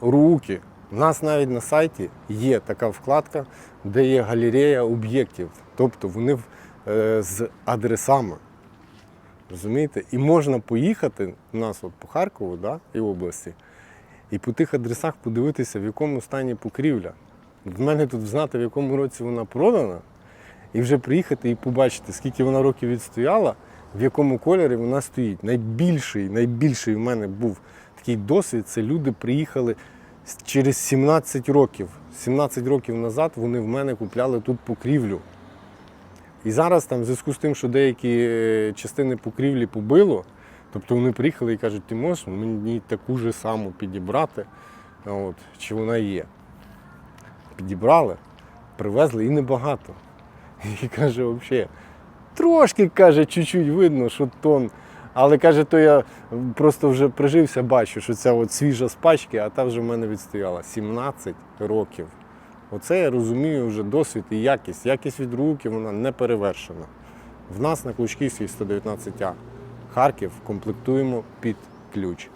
руки. У нас навіть на сайті є така вкладка, де є галерея об'єктів. Тобто вони е, з адресами. Розумієте? І можна поїхати у нас от по Харкову да, і області, і по тих адресах подивитися, в якому стані покрівля. В мене тут знати, в якому році вона продана, і вже приїхати і побачити, скільки вона років відстояла, в якому кольорі вона стоїть. Найбільший, найбільший в мене був такий досвід. Це люди приїхали через 17 років. 17 років назад вони в мене купляли тут покрівлю. І зараз там, в зв'язку з тим, що деякі е, частини покрівлі побило, тобто вони приїхали і кажуть, ти можеш мені таку ж саму підібрати, от, чи вона є. Підібрали, привезли і небагато. І каже, взагалі, трошки каже, чуть-чуть видно, що тон. Але каже, то я просто вже прижився, бачу, що ця от свіжа з пачки, а та вже в мене відстояла 17 років. Оце я розумію вже досвід і якість. Якість від руки вона не перевершена. В нас на Клучківській 119А Харків комплектуємо під ключ.